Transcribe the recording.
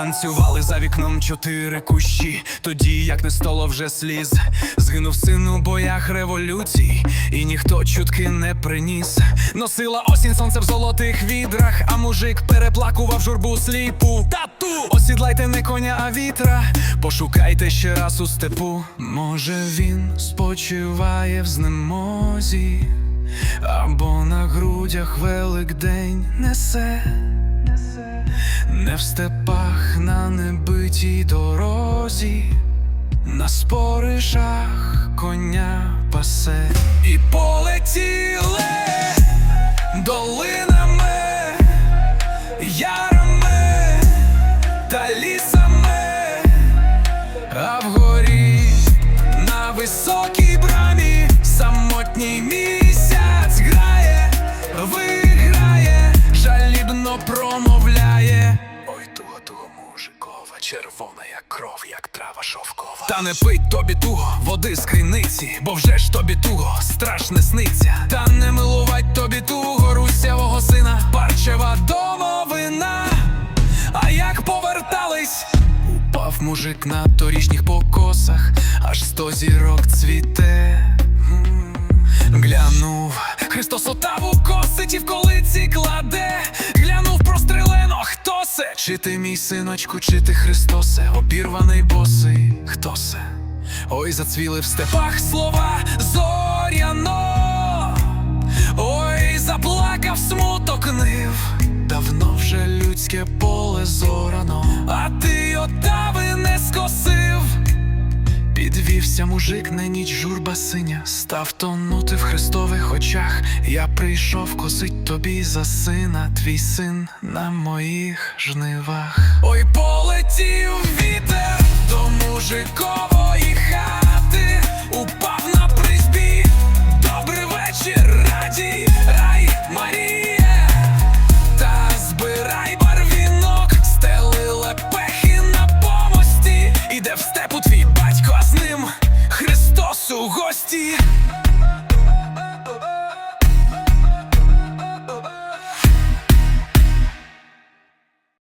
Танцювали за вікном чотири кущі, тоді як не стало вже сліз. Згинув син у боях революцій, і ніхто чутки не приніс. Носила осінь сонце в золотих відрах, а мужик переплакував журбу сліпу. Тату! Осідлайте не коня, а вітра. Пошукайте ще раз у степу. Може він спочиває в знемозі, або на грудях Великдень несе. Не в степах на небитій дорозі, на споришах коня пасе. І полетіли долинами, ярами та лісами, а вгорі на високій брамі самотній місяць червона, як кров, як трава шовкова. Та не пить тобі туго, води з криниці, бо вже ж тобі туго, страшне сниться. Та не милувать тобі туго, русявого сина, парчева домовина. А як повертались, упав мужик на торішніх покосах, аж сто зірок цвіте. Глянув, Христос отаву косить і в колиці кладе. Чи ти мій синочку, чи ти Христосе, обірваний босий, хто се? Ой, зацвіли в степах слова зоряно. Ой, заплакав смуток нив, давно вже людське поле зорано, щастя, мужик, не ніч журба синя, став тонути в хрестових очах. Я прийшов косить тобі за сина, твій син на моїх жнивах. Ой, полетів вітер до мужикової хати, упав на призбі. Добрий вечір, раді, рай, Марі.